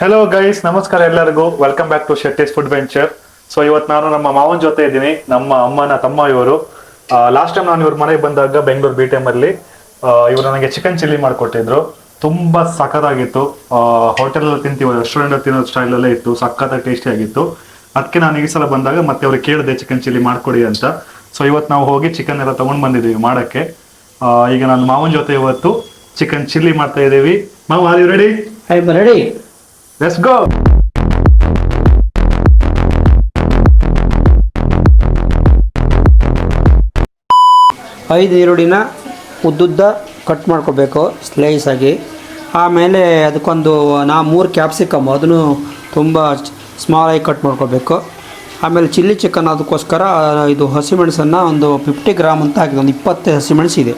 Hello guys ನಮಸ್ಕಾರ ಎಲ್ಲರಿಗೂ. Welcome back to Shetty's food venture so ಇವತ್ತು ನಾನು ನಮ್ಮ ಮಾವನ ಜೊತೆ ಇದ್ದೀನಿ. ನಮ್ಮ ಅಮ್ಮನ ತಮ್ಮ ಇವರು ಲಾಸ್ಟ್ ಟೈಮ್ ನಾನು ಇವ್ರ ಮನೆಗೆ ಬಂದಾಗ ಬೆಂಗಳೂರು ಬಿ ಅಲ್ಲಿ ಇವರು ನನಗೆ ಚಿಕನ್ ಚಿಲ್ಲಿ ಮಾಡಿಕೊಟ್ಟಿದ್ರು. ತುಂಬ ಸಖತ್ತಾಗಿತ್ತು. ಹೋಟೆಲ್ ಅಲ್ಲಿ ತಿಂತೀವಿ ರೆಸ್ಟೋರೆಂಟ್ ಅಲ್ಲಿ ತಿನ್ನೋ ಸ್ಟೈಲ್ ಅಲ್ಲೇ ಇತ್ತು. ಸಖತ್ತಾಗಿ ಟೇಸ್ಟಿ ಆಗಿತ್ತು. ಅದಕ್ಕೆ ನಾನು ಈ ಸಲ ಬಂದಾಗ ಮತ್ತೆ ಅವ್ರಿಗೆ ಕೇಳಿದೆ ಚಿಕನ್ ಚಿಲ್ಲಿ ಮಾಡಿಕೊಡಿ ಅಂತ. ಸೊ ಇವತ್ತು ನಾವು ಹೋಗಿ ಚಿಕನ್ ಎಲ್ಲ ತಗೊಂಡ್ ಬಂದಿದ್ದೀವಿ ಮಾಡೋಕ್ಕೆ. ಈಗ ನಾನು ಮಾವನ ಜೊತೆ ಇವತ್ತು ಚಿಕನ್ ಚಿಲ್ಲಿ ಮಾಡ್ತಾ ಇದ್ದೀವಿ. ಮಾವ are you ready ready let's go ಐದು ಈರುಳ್ಳಿನ ಉದ್ದುದ್ದ ಕಟ್ ಮಾಡ್ಕೋಬೇಕು ಸ್ಲೈಸ್ ಆಗಿ. ಆಮೇಲೆ ಅದಕ್ಕೊಂದು, ನಾ ಮೂರು ಕ್ಯಾಪ್ಸಿಕಮ್ ಅದನ್ನು ತುಂಬ ಸ್ಮಾಲ್ ಆಗಿ ಕಟ್ ಮಾಡ್ಕೋಬೇಕು. ಆಮೇಲೆ ಚಿಲ್ಲಿ ಚಿಕನ್ ಅದಕ್ಕೋಸ್ಕರ, ಇದು ಹಸಿಮೆಣಸನ್ನು ಒಂದು ಫಿಫ್ಟಿ ಗ್ರಾಮ್ ಅಂತ ಹಾಕಿದೆ, ಒಂದು ಇಪ್ಪತ್ತೇ ಹಸಿಮೆಣಸಿದೆ.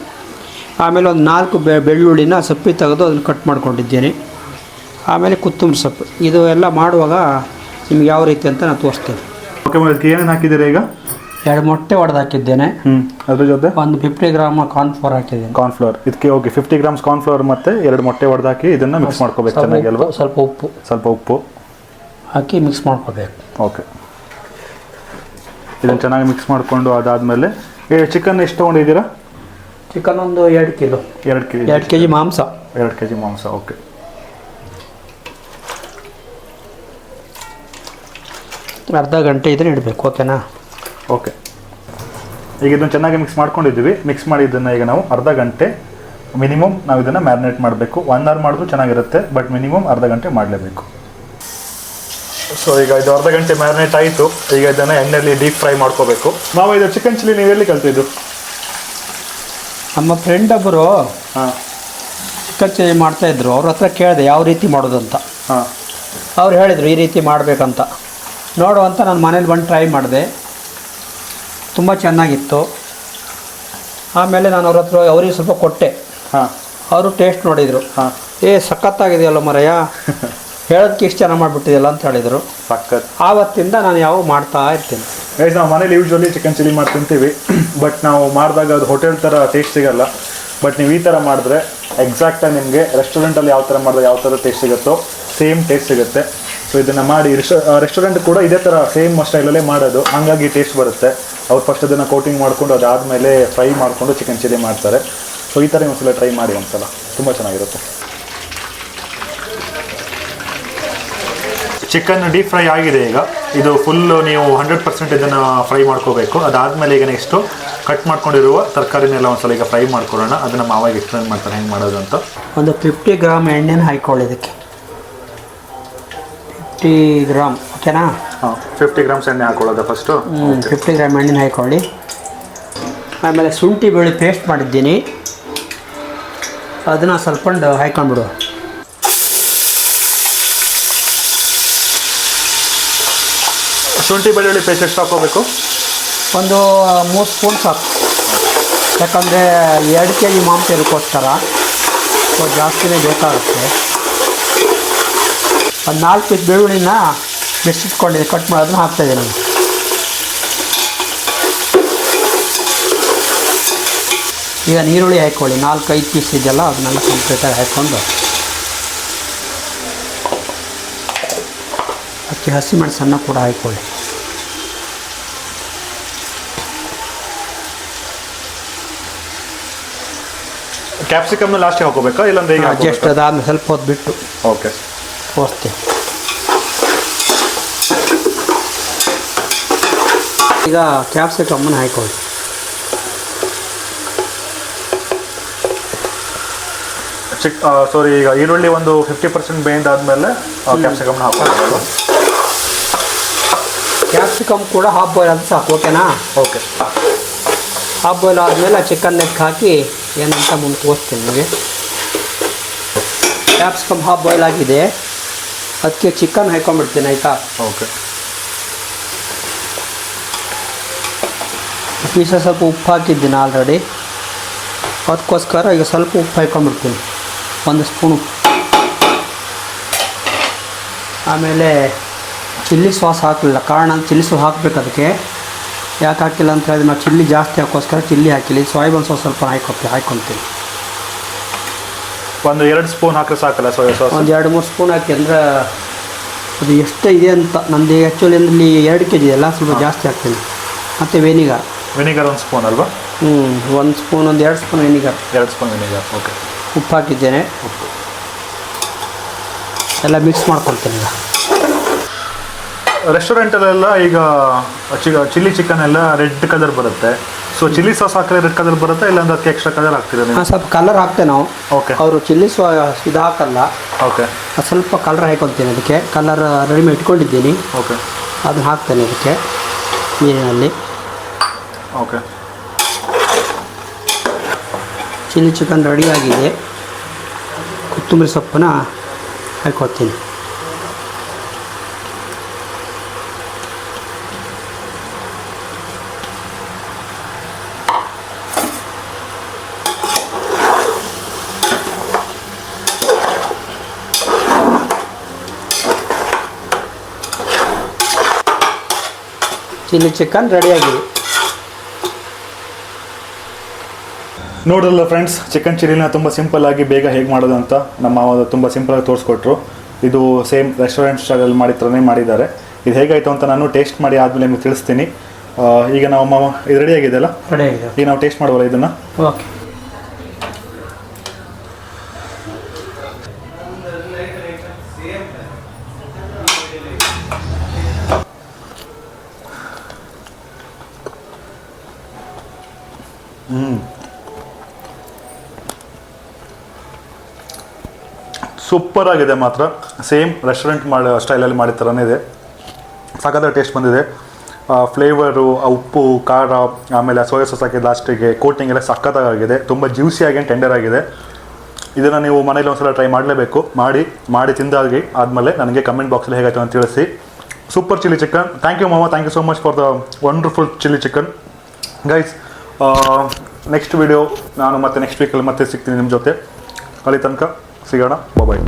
ಆಮೇಲೆ ಒಂದು ನಾಲ್ಕು ಬೆಳ್ಳುಳ್ಳಿನ ಸಪ್ಪಿ ತೆಗೆದು ಅದನ್ನು ಕಟ್ ಮಾಡ್ಕೊಂಡಿದ್ದೇನೆ. ಆಮೇಲೆ ಕೊತ್ತಂಬರಿ ಸೊಪ್ಪು. ಇದು ಎಲ್ಲ ಮಾಡುವಾಗ ನಿಮ್ಗೆ ಯಾವ ರೀತಿ ಅಂತ ನಾನು ತೋರಿಸ್ತೇನೆ. ಓಕೆ ಅದಕ್ಕೆ ಏನೇನು ಹಾಕಿದ್ದೀರಾ ಈಗ? ಎರಡು ಮೊಟ್ಟೆ ಒಡೆದು ಹಾಕಿದ್ದೇನೆ. ಹ್ಞೂ ಅದ್ರ ಜೊತೆ? ಒಂದು ಫಿಫ್ಟಿ ಗ್ರಾಮ್ ಕಾರ್ನ್ಫ್ಲೋರ್ ಹಾಕಿದ್ದೇನೆ. ಕಾರ್ನ್ಫ್ಲವರ್ ಇದಕ್ಕೆ ಓಕೆ ಫಿಫ್ಟಿ ಗ್ರಾಮ್ಸ್ ಕಾರ್ನ್ಫ್ಲವರ್ ಮತ್ತೆ ಎರಡು ಮೊಟ್ಟೆ ಹೊಡೆದಾಕಿ ಇದನ್ನ ಮಿಕ್ಸ್ ಮಾಡ್ಕೋಬೇಕು ಚೆನ್ನಾಗಿ ಅಲ್ವಾ? ಸ್ವಲ್ಪ ಉಪ್ಪು. ಸ್ವಲ್ಪ ಉಪ್ಪು. ಹಾಕಿ ಮಿಕ್ಸ್ ಮಾಡ್ಕೋಬೇಕು. ಓಕೆ ಇದನ್ನು ಚೆನ್ನಾಗಿ ಮಿಕ್ಸ್ ಮಾಡಿಕೊಂಡು ಅದಾದಮೇಲೆ ಚಿಕನ್ ಎಷ್ಟು ತೊಗೊಂಡಿದ್ದೀರಾ? ಚಿಕನ್ ಒಂದು ಎರಡು ಕಿಲೋ ಎರಡು ಕೆ ಎರಡು ಕೆ ಜಿ ಮಾಂಸ. ಎರಡು ಕೆ ಜಿ ಮಾಂಸ ಓಕೆ ಅರ್ಧ ಗಂಟೆ ಇದ್ರೆ ಇಡಬೇಕು ಓಕೆನಾ? ಓಕೆ. ಈಗ ಇದನ್ನು ಚೆನ್ನಾಗಿ ಮಿಕ್ಸ್ ಮಾಡ್ಕೊಂಡಿದ್ದೀವಿ. ಮಿಕ್ಸ್ ಮಾಡಿ ಇದನ್ನ ಈಗ ನಾವು ಅರ್ಧ ಗಂಟೆ ಮಿನಿಮಮ್ ನಾವು ಇದನ್ನು ಮ್ಯಾರಿನೇಟ್ ಮಾಡಬೇಕು. ಒನ್ ಅವರ್ ಮಾಡಿದ್ರು ಚೆನ್ನಾಗಿರುತ್ತೆ ಬಟ್ ಮಿನಿಮಮ್ ಅರ್ಧ ಗಂಟೆ ಮಾಡಲೇಬೇಕು. ಸೊ ಈಗ ಇದು ಅರ್ಧ ಗಂಟೆ ಮ್ಯಾರಿನೇಟ್ ಆಯಿತು. ಈಗ ಇದನ್ನು ಎಣ್ಣೆಯಲ್ಲಿ ಡೀಪ್ ಫ್ರೈ ಮಾಡ್ಕೋಬೇಕು. ನಾವು ಇದು ಚಿಕನ್ ಚಿಲ್ಲಿ ನೀವು ಎಲ್ಲಿ ಕಲ್ತಿದ್ದು? ನಮ್ಮ ಫ್ರೆಂಡ್ ಒಬ್ಬರು ಹಾಂ. ಚಿಕನ್ ಚಿಲ್ಲಿ ಮಾಡ್ತಾಯಿದ್ರು ಅವ್ರ ಹತ್ರ ಕೇಳಿದೆ ಯಾವ ರೀತಿ ಮಾಡೋದು ಅಂತ. ಹಾಂ. ಅವ್ರು ಹೇಳಿದರು ಈ ರೀತಿ ಮಾಡಬೇಕಂತ. ನೋಡು ಅಂತ ನಾನು ಮನೇಲಿ ಬಂದು ಟ್ರೈ ಮಾಡಿದೆ. ತುಂಬ ಚೆನ್ನಾಗಿತ್ತು. ಆಮೇಲೆ ನಾನು ಅವ್ರ ಹತ್ರ ಅವರಿಗೆ ಸ್ವಲ್ಪ ಕೊಟ್ಟೆ. ಹಾಂ. ಅವರು ಟೇಸ್ಟ್ ನೋಡಿದರು. ಹಾಂ. ಏ ಸಖತ್ತಾಗಿದೆಯಲ್ಲ ಮರಯ್ಯ. ಹೇಳೋದಕ್ಕೆ ಇಷ್ಟು ಚೆನ್ನಾಗಿ ಮಾಡಿಬಿಟ್ಟಿದೆಯಲ್ಲ ಅಂತ ಹೇಳಿದರು. ಸಖತ್. ಆವತ್ತಿಂದ ನಾನು ಯಾವ ಮಾಡ್ತಾ ಇರ್ತೀನಿ. ಗೈಸ್ ನಾವು ಮನೇಲಿ ಯೂಶ್ವಲಿ ಚಿಕನ್ ಚಿಲ್ಲಿ ಮಾಡಿ ತಿಂತೀವಿ ಬಟ್ ನಾವು ಮಾಡಿದಾಗ ಅದು ಹೋಟೆಲ್ ಥರ ಟೇಸ್ಟ್ ಸಿಗಲ್ಲ. ಬಟ್ ನೀವು ಈ ಥರ ಮಾಡಿದ್ರೆ ಎಕ್ಸಾಕ್ಟಾಗಿ ನಿಮಗೆ ರೆಸ್ಟೋರೆಂಟಲ್ಲಿ ಯಾವ ಥರ ಮಾಡಿದ್ರೆ ಯಾವ ಥರ ಟೇಸ್ಟ್ ಸಿಗುತ್ತೋ ಸೇಮ್ ಟೇಸ್ಟ್ ಸಿಗುತ್ತೆ. ಸೊ ಇದನ್ನು ಮಾಡಿ ರೆಸ್ಟೋರೆಂಟ್ ಕೂಡ ಇದೇ ಥರ ಸೇಮ್ ಸ್ಟೈಲಲ್ಲೇ ಮಾಡೋದು. ಹಂಗಾಗಿ ಟೇಸ್ಟ್ ಬರುತ್ತೆ. ಅವ್ರು ಫಸ್ಟ್ ಅದನ್ನು ಕೋಟಿಂಗ್ ಮಾಡಿಕೊಂಡು ಅದಾದಮೇಲೆ ಫ್ರೈ ಮಾಡಿಕೊಂಡು ಚಿಕನ್ ಚಿಲ್ಲಿ ಮಾಡ್ತಾರೆ. ಸೊ ಈ ಥರ ಒಂದ್ಸಲ ಟ್ರೈ ಮಾಡಿ ಒಂದ್ಸಲ. ತುಂಬ ಚೆನ್ನಾಗಿರುತ್ತೆ. ಚಿಕನ್ ಡೀಪ್ ಫ್ರೈ ಆಗಿದೆ ಈಗ. ಇದು ಫುಲ್ಲು ನೀವು ಹಂಡ್ರೆಡ್ ಪರ್ಸೆಂಟ್ ಇದನ್ನು ಫ್ರೈ ಮಾಡ್ಕೋಬೇಕು. ಅದಾದಮೇಲೆ ಈಗ ನೆಕ್ಸ್ಟು ಕಟ್ ಮಾಡ್ಕೊಂಡಿರುವ ತರಕಾರಿನೆಲ್ಲ ಒಂದ್ಸಲ ಈಗ ಫ್ರೈ ಮಾಡ್ಕೊಡೋಣ ಅದನ್ನು ಮಾವಾಗಿ ಎಕ್ಸ್ಪ್ಲೈನ್ ಮಾಡ್ತಾರೆ. ಹೆಂಗೆ ಮಾಡೋದು ಅಂತ. ಒಂದು ಫಿಫ್ಟಿ ಗ್ರಾಮ್ ಎಣ್ಣೆನ ಹಾಕೊಳ್ಳಿ ಇದಕ್ಕೆ ಫಿಫ್ಟಿ ಗ್ರಾಮ್ ಓಕೆನಾ ಫಿಫ್ಟಿ ಗ್ರಾಮ್ಸ್ ಎಣ್ಣೆ ಹಾಕೊಳ್ಳೋದು ಫಸ್ಟು ಫಿಫ್ಟಿ ಗ್ರಾಮ್ ಎಣ್ಣೆ ಹಾಕೊಳ್ಳಿ. ಆಮೇಲೆ ಶುಂಠಿ ಬೆಳ್ಳಿ ಪೇಸ್ಟ್ ಮಾಡಿದ್ದೀನಿ. ಅದನ್ನು ಸ್ವಲ್ಪ ಹಾಕೊಂಡ್ಬಿಡು ಶುಂಠಿ ಬೆಳ್ಳುಳ್ಳಿ ಪೇಸ್ಟ್ ಎಷ್ಟು ಹಾಕೋಬೇಕು? ಒಂದು ಮೂರು ಸ್ಪೂನ್ ಸಾಕು. ಯಾಕಂದರೆ ಎರಡು ಕೆ ಜಿ ಮಾಂಸ ಇದಕ್ಕೋಸ್ಕರ ಸೊ ಜಾಸ್ತಿನೇ ಬೇಕಾಗುತ್ತೆ. ಒಂದು ನಾಲ್ಕು ಪೀಸ್ ಬೆಳ್ಳುಳ್ಳಿನ ಬೆಸಿಟ್ಕೊಂಡಿದ್ದೆ ಕಟ್ ಮಾಡೋದನ್ನ ಹಾಕ್ತಾಯಿದ್ದೀನಿ ನಾನು ಈಗ ನೀರುಳ್ಳಿ ಹಾಕ್ಕೊಳ್ಳಿ ನಾಲ್ಕು ಐದು ಪೀಸ್ ಇದೆಯಲ್ಲ ಅದನ್ನೆಲ್ಲ ಕಂಪ್ಲೀಟಾಗಿ ಹಾಕ್ಕೊಂಡು ಅದಕ್ಕೆ ಹಸಿಮೆಣಸನ್ನು ಕೂಡ ಹಾಕ್ಕೊಳ್ಳಿ ಕ್ಯಾಪ್ಸಿಕಮ್ ಲಾಸ್ಟಿಗೆ ಹಾಕೋಬೇಕಾ ಇಲ್ಲಾಂದ್ರೆ ಈಗ ಜಸ್ಟ್ ಅದಾದ್ಮೇಲೆ ಸ್ವಲ್ಪ ಹೊತ್ತು ಬಿಟ್ಟು. ಓಕೆ ತೋರಿಸ್ತೀನಿ ಈಗ ಕ್ಯಾಪ್ಸಿಕಮ್ಮನ್ನು ಹಾಕೊಳ್ಳಿ ಚಿಕ್ ಸಾರಿ ಈಗ ಈರುಳ್ಳಿ ಒಂದು ಫಿಫ್ಟಿ ಪರ್ಸೆಂಟ್ ಬೇಯ್ದಾದ್ಮೇಲೆ ಕ್ಯಾಪ್ಸಿಕಮ್ನ ಹಾಕೋದು ಕ್ಯಾಪ್ಸಿಕಮ್ ಕೂಡ ಹಾಫ್ ಬಾಯ್ಲ್ ಅಂತ ಸಾಕು ಓಕೆನಾ ಓಕೆ ಹಾಫ್ ಬಾಯ್ಲ್ ಆದಮೇಲೆ ಚಿಕನ್ ನೆಕ್ ಹಾಕಿ ಏನಂತ ಮುಂದೆ ತೋರಿಸ್ತೀನಿ ನಿಮಗೆ. ಕ್ಯಾಪ್ಸಿಕಮ್ ಹಾಫ್ ಬಾಯ್ಲ್ ಆಗಿದೆ. ಅದಕ್ಕೆ ಚಿಕನ್ ಹಾಕೊಂಡ್ಬಿಡ್ತೀನಿ ಆಯಿತಾ? ಓಕೆ. ಪೀಸ ಸ್ವಲ್ಪ ಉಪ್ಪು ಹಾಕಿದ್ದೀನಿ ಆಲ್ರೆಡಿ. ಅದಕ್ಕೋಸ್ಕರ ಈಗ ಸ್ವಲ್ಪ ಉಪ್ಪು ಹಾಕೊಂಡ್ಬಿಡ್ತೀನಿ. ಒಂದು ಸ್ಪೂನ್ ಆಮೇಲೆ ಚಿಲ್ಲಿ ಸಾಸ್ ಹಾಕಲಿಲ್ಲ ಕಾರಣ ಚಿಲ್ಲಿ ಸಾಸ್ ಹಾಕಬೇಕು ಅದಕ್ಕೆ. ಯಾಕೆ ಹಾಕಿಲ್ಲ ಅಂತ ಹೇಳಿದ್ರೆ ನಾವು ಚಿಲ್ಲಿ ಜಾಸ್ತಿ ಹಾಕೋಸ್ಕರ ಚಿಲ್ಲಿ ಹಾಕಿಲ್ಲ. ಸೋಯಾಬೀನ್ ಸಾಸ್ ಸ್ವಲ್ಪ ಹಾಕೊಳ್ತೀವಿ ಹಾಕ್ಕೊತೀನಿ ಒಂದು ಎರಡು ಸ್ಪೂನ್ ಹಾಕಿದ್ರೆ ಸಾಕಲ್ಲ ಸೋಯಾ ಸಾಸ್ ಒಂದು ಎರಡು ಮೂರು ಸ್ಪೂನ್ ಹಾಕಿ ಅಂದ್ರೆ ಅದು ಎಷ್ಟು ಇದೆ ಅಂತ ನಂದು ಆ್ಯಕ್ಚುಲಿ ಇಲ್ಲಿ ಎರಡು ಕೆ ಜಿ ಇದೆಲ್ಲ ಸ್ವಲ್ಪ ಜಾಸ್ತಿ ಹಾಕ್ತೀನಿ. ಮತ್ತು ವೆನಿಗರ್ ವಿನಿಗರ್ ಒಂದು ಸ್ಪೂನ್ ಅಲ್ವಾ? ಹ್ಞೂ ಒಂದು ಸ್ಪೂನ್ ಒಂದು ಎರಡು ಸ್ಪೂನ್ ವೆನಿಗರ್ ಎರಡು ಸ್ಪೂನ್ ವಿನಿಗರ್ ಓಕೆ ಉಪ್ಪು ಹಾಕಿದ್ದೇನೆ. ಎಲ್ಲ ಮಿಕ್ಸ್ ಮಾಡ್ಕೊಳ್ತೀನಿ ಈಗ. ರೆಸ್ಟೋರೆಂಟಲ್ಲೆಲ್ಲ ಈಗ ಚಿಲ್ಲಿ ಚಿಕನ್ ಎಲ್ಲ ರೆಡ್ ಕಲರ್ ಬರುತ್ತೆ. ಸೊ ಚಿಲ್ಲಿ ಸಾಸ್ ಹಾಕಿದ್ರೆ ರೆಡ್ ಕಲರ್ ಬರುತ್ತೆ ಇಲ್ಲ ಅಂದ್ರೆ ಅದಕ್ಕೆ ಎಕ್ಸ್ಟ್ರಾ ಕಲರ್ ಹಾಕ್ತೀರಾ ನೀವು? ಸ್ವಲ್ಪ ಕಲರ್ ಹಾಕ್ತೇವೆ ನಾವು. ಓಕೆ ಅವರು ಚಿಲ್ಲಿ ಸಾಸ್ ಇದು ಹಾಕಲ್ಲ. ಓಕೆ ಸ್ವಲ್ಪ ಕಲರ್ ಹಾಕೊಳ್ತೀನಿ ಅದಕ್ಕೆ. ಕಲರ್ ರೆಡಿಮೇಡ್ ಇಟ್ಕೊಂಡಿದ್ದೀನಿ. ಓಕೆ ಅದನ್ನ ಹಾಕ್ತೇನೆ ಅದಕ್ಕೆ. ನೀರಿನಲ್ಲಿ. ಓಕೆ ಚಿಲ್ಲಿ ಚಿಕನ್ ರೆಡಿಯಾಗಿದೆ ಕೊತ್ತಂಬರಿ ಸೊಪ್ಪನ್ನ ಹಾಕೊಳ್ತೀನಿ ಚಿಲ್ಲಿ ಚಿಕನ್ ರೆಡಿಯಾಗಿದೆ. ನೋಡಲ್ಲ ಫ್ರೆಂಡ್ಸ್ ಚಿಕನ್ ಚಿಲ್ಲಿನ ತುಂಬ ಸಿಂಪಲ್ ಆಗಿ ಬೇಗ ಹೇಗೆ ಮಾಡೋದು ಅಂತ ನಮ್ಮ ಮಾವ ತುಂಬ ಸಿಂಪಲ್ ಆಗಿ ತೋರಿಸ್ಕೊಟ್ರು. ಇದು ಸೇಮ್ ರೆಸ್ಟೋರೆಂಟ್ ಸ್ಟೈಲಲ್ಲಿ ಮಾಡಿದ್ರೇ ಥರನೇ ಮಾಡಿದ್ದಾರೆ. ಇದು ಹೇಗಾಯಿತು ಅಂತ ನಾನು ಟೇಸ್ಟ್ ಮಾಡಿ ಆದಮೇಲೆ ನಿಮಗೆ ತಿಳಿಸ್ತೀನಿ. ಈಗ ನಾವು ಮಾವ ಇದು ರೆಡಿ ಆಗಿದೆಯಲ್ಲ ರೆಡಿಯಾಗಿದೆ ಈಗ ನಾವು ಟೇಸ್ಟ್ ಮಾಡುವಲ್ಲ ಇದನ್ನು? ಓಕೆ ಸೂಪರ್ ಆಗಿದೆ ಮಾತ್ರ. ಸೇಮ್ ರೆಸ್ಟೋರೆಂಟ್ ಮಾಡಿ ಸ್ಟೈಲಲ್ಲಿ ಮಾಡಿದ ಥರನೇ ಇದೆ. ಸಖತ್ತಾಗಿ ಟೇಸ್ಟ್ ಬಂದಿದೆ. ಫ್ಲೇವರು ಉಪ್ಪು, ಖಾರ, ಆಮೇಲೆ ಸೋಯಾ ಸಾಸ್ ಹಾಕಿ ಲಾಸ್ಟಿಗೆ ಕೋಟಿಂಗ್ ಎಲ್ಲ ಸಖತ್ತಾಗಿದೆ. ತುಂಬ ಜ್ಯೂಸಿಯಾಗಿ ಆ್ಯಂಡ್ ಟೆಂಡರ್ ಆಗಿದೆ. ಇದನ್ನು ನೀವು ಮನೇಲಿ ಒಂದ್ಸಲ ಟ್ರೈ ಮಾಡಲೇಬೇಕು. ಮಾಡಿ ಮಾಡಿ ತಿಂದಾಗಿ ಆದಮೇಲೆ ನನಗೆ ಕಮೆಂಟ್ ಬಾಕ್ಸಲ್ಲಿ ಹೇಗಾಯ್ತು ಅಂತ ತಿಳಿಸಿ. Super chilli chicken. Thank you ಮಾಮ thank you so much for the wonderful chilli chicken. Guys next video ನಾನು ಮತ್ತೆ ನೆಕ್ಸ್ಟ್ ವೀಕಲ್ಲಿ ಮತ್ತೆ ಸಿಗ್ತೀನಿ ನಿಮ್ಮ ಜೊತೆ. ಅಲ್ಲಿ ತನಕ. സിഗണ ബൊബൈ